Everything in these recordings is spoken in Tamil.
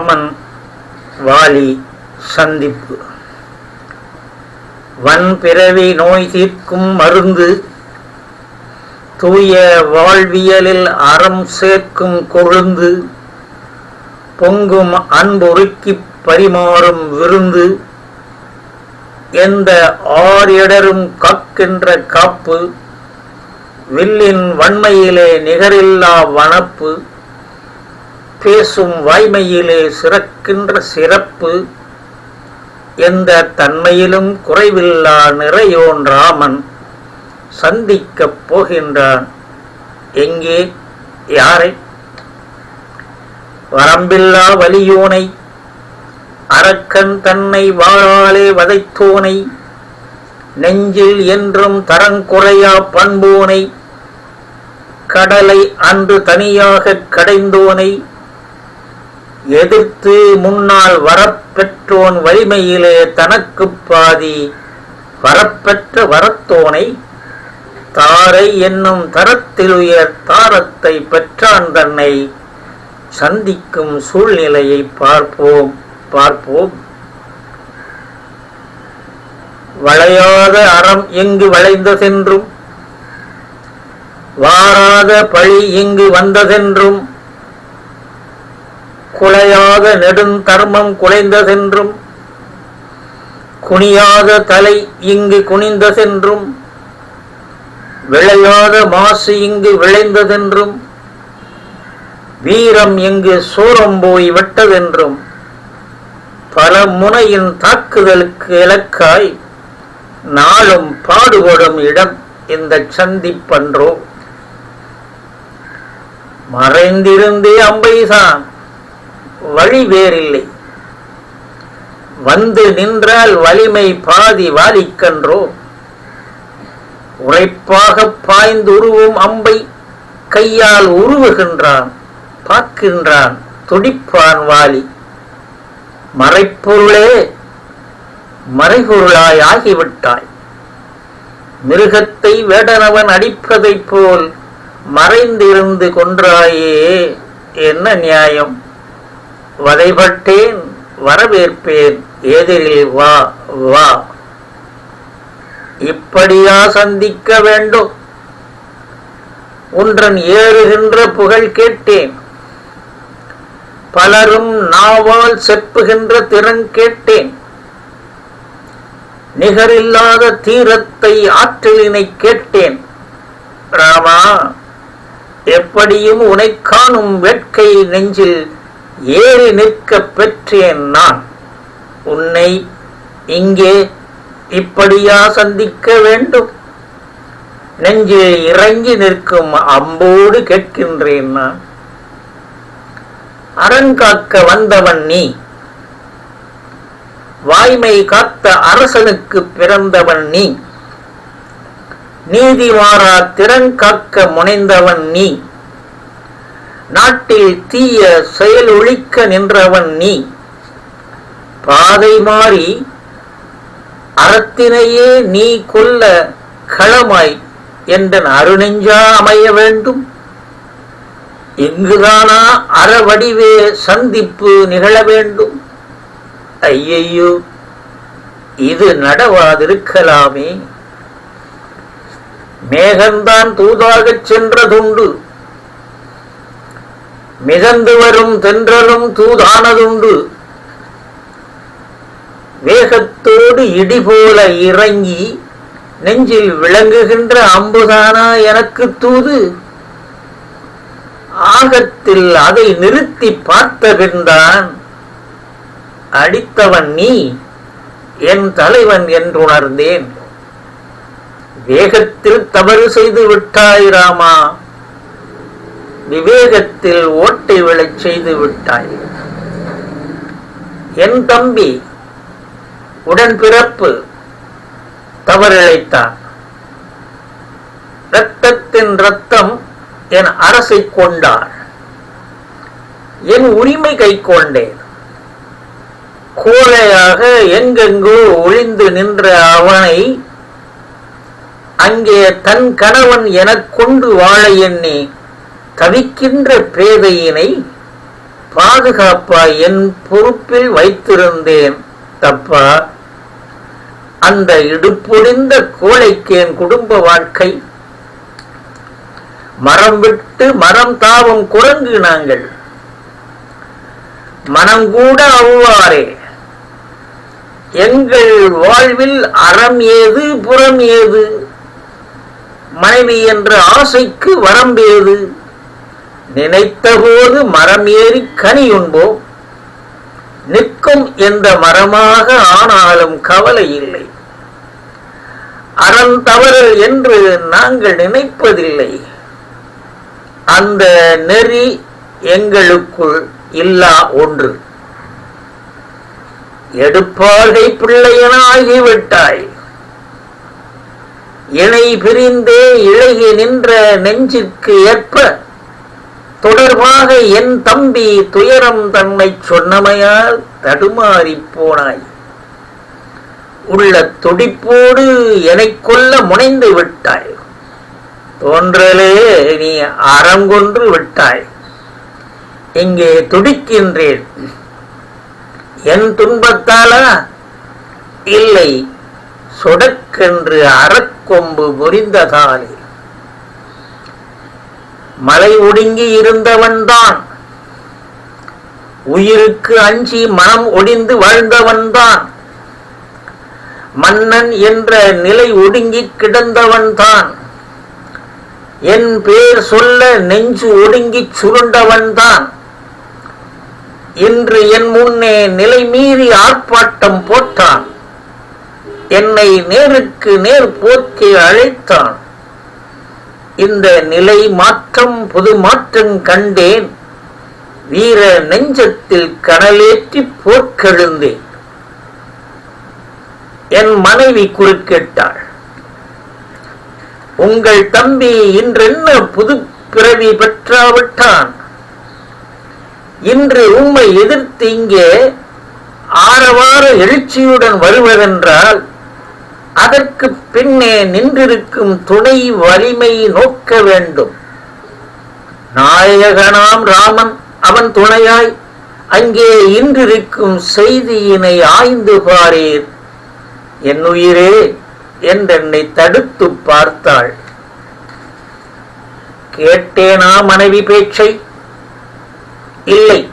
ராமன் வாலி சந்திப்பு. வன்பிறவி நோய் தீர்க்கும் மருந்து தூய வாழ்வியலில் அறம் சேர்க்கும் கொழுந்து பொங்கும் அன்பொருக்கிப் பரிமாறும் விருந்து எந்த ஆரியடரும் காக்கின்ற காப்பு வில்லின் வன்மையிலே நிகரில்லா வனப்பு பேசும் வாய்மையிலே சிறக்கின்ற சிறப்பு எந்த தன்மையிலும் குறைவில்லா நிறையோன் ராமன் சந்திக்கப் போகின்றான். எங்கே? யாரை? வரம்பில்லா வலியோனை அரக்கன் தன்னை வாழாலே வதைத்தோனை நெஞ்சில் என்றும் தரங்குறையா பண்போனை கடலை அன்று தனியாக கடைந்தோனை எதிர்த்து முன்னால் வரப்பெற்றோன் வலிமையிலே தனக்கு பாதி வரப்பெற்ற வரத்தோனை தாரை என்னும் தரத்திலுயர் தாரத்தை பெற்றான் தன்னை சந்திக்கும் சூழ்நிலையை பார்ப்போம் பார்ப்போம். வளையாத அறம் எங்கு வளைந்ததென்றும் வாராத பழி இங்கு வந்ததென்றும்? குலையாத நெடுந்தர்மம் குலைந்ததென்றும் குனியாத தலை இங்கு குனிந்ததென்றும் விளையாத மாசு இங்கு விளைந்ததென்றும் வீரம் இங்கு சூரம் போய் விட்டதென்றும் பல முனையின் தாக்குதலுக்கு இலக்காய் நாளும் பாடுபடும் இடம் இந்த சந்திப்பன்றோ. மறைந்திருந்தே அம்பைதான் வழி வேறில்லை. வந்து நின்றால் வலிமை பாதி வாலிக்கன்றோ? உரைப்பாக பாய்ந்துருவும் அம்பை கையால் உருவுகின்றான் பார்க்கின்றான் துடிப்பான் வாலி. மறைப்பொருளே மறைபொருளாய் ஆகிவிட்டாய். மிருகத்தை வேடனவன் அடிப்பதைப் போல் மறைந்திருந்து கொன்றாயே என்ன நியாயம்? வதைபட்டேன் வரவேற்பேன் எதிரில் வா வா. இப்படியா சந்திக்க வேண்டும்? ஒன்றன் ஏறுகின்ற புகழ் கேட்டேன். பலரும் நாவால் செப்புகின்ற திறன் கேட்டேன். நிகரில்லாத தீரத்தை ஆற்றலினை கேட்டேன். ராமா எப்படியும் உனை காணும் வேட்கை நெஞ்சில் ஏறி நிற்க பெற்றேன் நான். உன்னை இங்கே இப்படியா சந்திக்க வேண்டும்? நெஞ்சில் இறங்கி நிற்கும் அம்போடு கேட்கின்றேன் நான். அறங்காக்க வந்தவன் நீ. வாய்மை காத்த அரசனுக்கு பிறந்தவன் நீ. நீதி மாறா திறன் காக்க முனைந்தவன் நீ. நாட்டில் தீய செயல் ஒழிக்க நின்றவன் நீ. பாதை மாறி அறத்தினையே நீ கொல்ல களமாய் என்றன் அருணெஞ்சா அமைய வேண்டும். இங்குதானா அறவடிவே சந்திப்பு நிகழ வேண்டும். ஐயையோ இது நடவாதிருக்கலாமே. மேகந்தான் தூதாகச் சென்றதுண்டு. மிதந்து வரும் தென்றலும் தூதானதுண்டு. வேகத்தோடு இடி போல இறங்கி நெஞ்சில் விளங்குகின்ற அம்புதானா எனக்கு தூது. ஆகத்தில் அதை நிறுத்தி பார்த்த பின்தான் அடித்தவன் நீ என் தலைவன் என்றுணர்ந்தேன். வேகத்தில் தவறு செய்து விட்டாய் ராமா. விவேகத்தில் ஓட்டை விழச் செய்து விட்டாய். என் தம்பி உடன் பிறப்பு தவறிழைத்தான் இரத்தத்தின் ரத்தம் என் அரசை கொண்டார். என் உரிமை கை கொண்டேன். கோழையாக எங்கெங்கோ ஒளிந்து நின்ற அவனை அங்கே தன் கணவன் எனக் கொண்டு வாழ எண்ணி தவிக்கின்ற பேதையினை பாதுகாப்பா என் பொறுப்பில் வைத்திருந்தேன் தப்பா? அந்த இடுப்பொடிந்த கோழைக்கு என் குடும்ப வாழ்க்கை? மரம் விட்டு மரம் தாவும் குரங்கு நாங்கள். மனம் கூட அவ்வாறே. எங்கள் வாழ்வில் அறம் ஏது புறம் ஏது? மனைவி என்ற ஆசைக்கு வரம்பேது நினைத்தபோது மரம் ஏறி கனி உண்போம் நிற்கும் எந்த மரமாக ஆனாலும் கவலை இல்லை. அறம் தவறு என்று நாங்கள் நினைப்பதில்லை. அந்த நெறி எங்களுக்குள் இல்லா ஒன்று. எடுப்பாகை பிள்ளையனாகிவிட்டாய் இணை பிரிந்தே இழகி நின்ற நெஞ்சிற்கு ஏற்ப தொடர்பாக என் தம்பி துயரம் தன்னை சொன்னமையால் தடுமாறிப் போனாய். உள்ள துடிப்போடு எனைக் கொல்ல முனைந்து விட்டாய். தோன்றலே நீ அறங்கொன்று விட்டாய். இங்கே துடிக்கின்றேன். என் துன்பத்தாலா? இல்லை. சொடக்கென்று அறக்கொம்பு முறிந்ததாலே மலை ஒடுங்கி இருந்தவன்தான் உயிருக்கு அஞ்சி மனம் ஒடிந்து வாழ்ந்தவன்தான் மன்னன் என்ற நிலை ஒடுங்கி கிடந்தவன்தான் என் பேர் சொல்ல நெஞ்சு ஒடுங்கி சுருண்டவன்தான் இன்று என் முன்னே நிலை மீறி ஆர்ப்பாட்டம் போட்டான். என்னை நேருக்கு நேர் போக்கி அழைத்தான். இந்த நிலை மாற்றம் புது மாற்றம் கண்டேன். வீர நெஞ்சத்தில் கனலேற்றி போர்க்கெழுந்தேன். என் மனைவி குறுக்கிட்டாள். உங்கள் தம்பி இன்றென்ன புது பிறவி பெற்றாவிட்டான்? இன்று உம்மை எதிர்த்து இங்கே ஆரவார எழுச்சியுடன் வருவதென்றால் அதற்கு பின்னே நின்றிருக்கும் துணை வலிமை நோக்க வேண்டும். நாயகனாம் ராமன் அவன் துணையாய் அங்கே இன்றிருக்கும் செய்தியினை ஆய்ந்து பாரீர். என் உயிரே என்றென்னை தடுத்து பார்த்தாள். கேட்டேனா மனைவி பேச்சை. இல்லை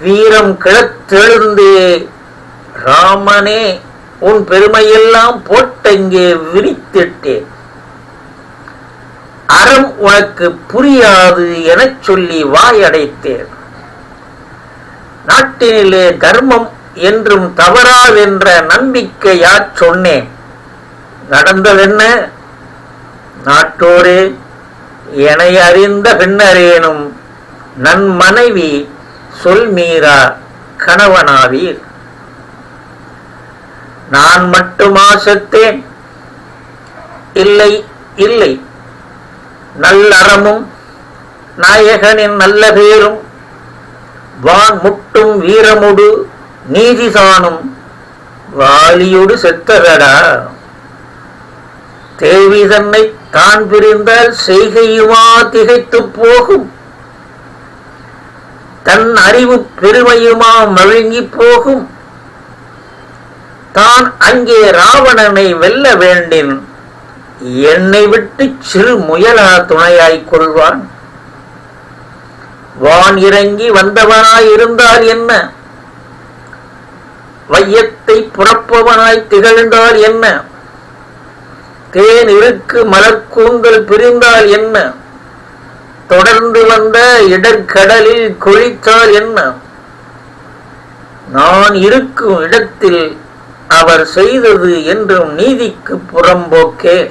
வீரம் கிளத்தெழுந்தே ராமனே உன் பெருமையெல்லாம் போட்டங்கே விரித்திட்டேன் அறம் உனக்கு புரியாது எனச் சொல்லி வாயடைத்தேன். நாட்டினிலே தர்மம் என்றும் தவறாதென்ற நம்பிக்கையா சொன்னேன். நடந்ததென்ன? நாட்டோரே என அறிந்த பின்னரேனும் நன் மனைவி சொல்மீரா கணவனாவீர். நான் மட்டுமா செத்தேன் இல்லை இல்லை. நல்லறமும் நாயகனின் நல்ல பேரும் வான் முட்டும் வீரமுடு நீதிசானும் வாலியோடு செத்ததடா தேவி தன்னை தான் பிரிந்தால் செய்கையுமா திகைத்துப் போகும். தன் அறிவு பெருமையுமா மழுங்கி போகும். தான் அங்கே ராவணனை வெல்ல வேண்டின். என்னை விட்டு சிறு முயலா துணையாய்க் கொள்வான். வான் இறங்கி வந்தவனாய் இருந்தால் என்ன? வையத்தை புறப்பவனாய் திகழ்ந்தால் என்ன? தேன் இருக்கு மலர்கூந்தல் பிரிந்தால் என்ன? தொடர்ந்து வந்த இடர்கடலில் கொழித்தால் என்ன? நான் இருக்கும் இடத்தில் அவர் செய்தது என்றும் நீதிக்கு புறம்போக்கே.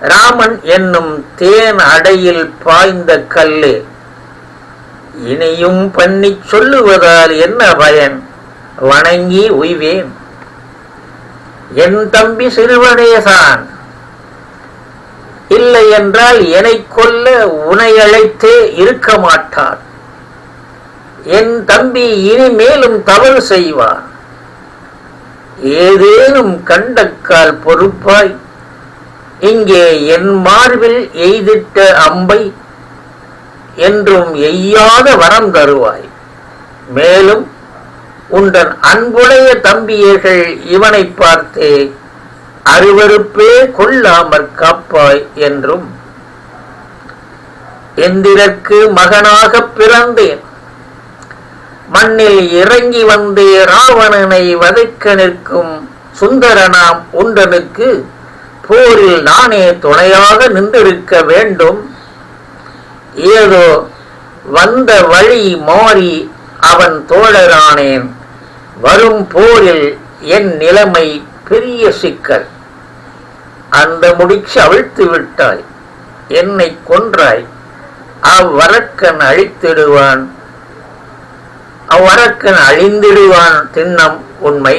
ராமன் என்னும் தேன் அடையில் பாய்ந்த கல்லே. இனியும் பண்ணி சொல்லுவதால் என்ன பயன்? வணங்கி உய்வேன். என் தம்பி சிறுவனேதான். இல்லை என்றால் என்னை கொல்ல உனை அழைத்தே இருக்க மாட்டார். என் தம்பி இனிமேலும் தவறு செய்வார். ஏதேனும் கண்டக்கால் பொறுப்பாய் இங்கே என் மார்பில் எய்திட்ட அம்பை என்றும் எய்யாத வரம் தருவாய். மேலும் உந்தன் அன்புடைய தம்பியர்கள் இவனை பார்த்தே அருவருப்பே கொள்ளாமற் காப்பாய் என்றும் எந்திரக்கு மகனாகப் பிறந்தேன். மண்ணில் இறங்கி வந்து ராவணனை வதைக்க நிற்கும் சுந்தரனாம் உண்டனுக்கு போரில் நானே துணையாக நின்றிருக்க வேண்டும். ஏதோ வந்த வழி மாறி அவன் தோழரானேன். வரும் போரில் என் நிலைமை பெரிய சிக்கல். அந்த முடிச்சு அவிழ்த்து விட்டாய். என்னை கொன்றாய். அவ்வரக்கன் அழித்திடுவான். அவ்வரக்கன் அழிந்திடுவான் திண்ணம் உண்மை.